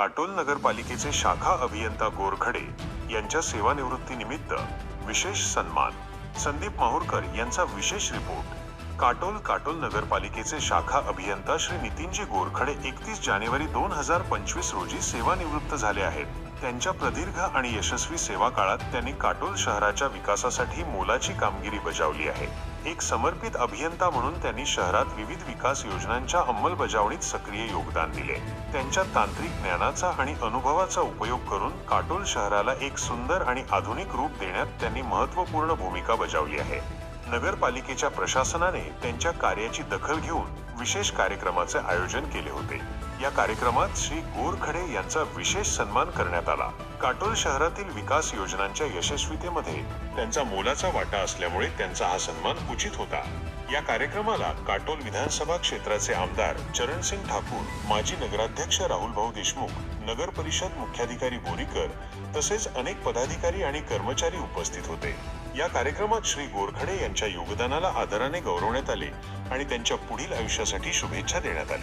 काटोल नगरपालिकेचे शाखा अभियंता गोरखडे यांच्या सेवानिवृत्तीनिमित्त विशेष सन्मान. संदीप माहूरकर यांचा विशेष रिपोर्ट. काटोल काटोल नगरपालिकेचे शाखा अभियंता श्री नितीनजी गोरखडे एकतीस जानेवारी दोन हजार पंचवीस रोजी सेवानिवृत्त झाले आहेत. त्यांच्या प्रदीर्घ आणि यशस्वी सेवा काळात त्यांनी काटोल शहराच्या विकासासाठी मोलाची कामगिरी बजावली आहे. एक समर्पित अभियंता म्हणून त्यांनी शहरात विविध विकास योजनांच्या अंमलबजावणीत सक्रिय योगदान दिले. त्यांच्या तांत्रिक ज्ञानाचा आणि अनुभवाचा उपयोग करून काटोल शहराला एक सुंदर आणि आधुनिक रूप देण्यात त्यांनी महत्त्वपूर्ण भूमिका बजावली आहे. नगरपालिकेच्या प्रशासनाने त्यांच्या कार्याची दखल घेऊन विशेष कार्यक्रमाचे आयोजन केले होते. या कार्यक्रमात श्री गोरखडे यांचा विशेष सन्मान करण्यात आला. काटोल शहरातील विकास योजनांच्या यशस्वीतेमध्ये त्यांचा मोलाचा वाटा असल्यामुळे त्यांचा हा सन्मान उचित होता. या कार्यक्रमाला काटोल विधानसभा क्षेत्राचे आमदार चरणसिंग ठाकूर माजी नगराध्यक्ष राहुल भाऊ देशमुख नगर परिषद मुख्याधिकारी बोरीकर तसेच अनेक पदाधिकारी आणि कर्मचारी उपस्थित होते. या कार्यक्रमात श्री गोरखडे यांच्या योगदानाला आदराने गौरवण्यात आले आणि त्यांच्या पुढील आयुष्यासाठी शुभेच्छा देण्यात आल्या.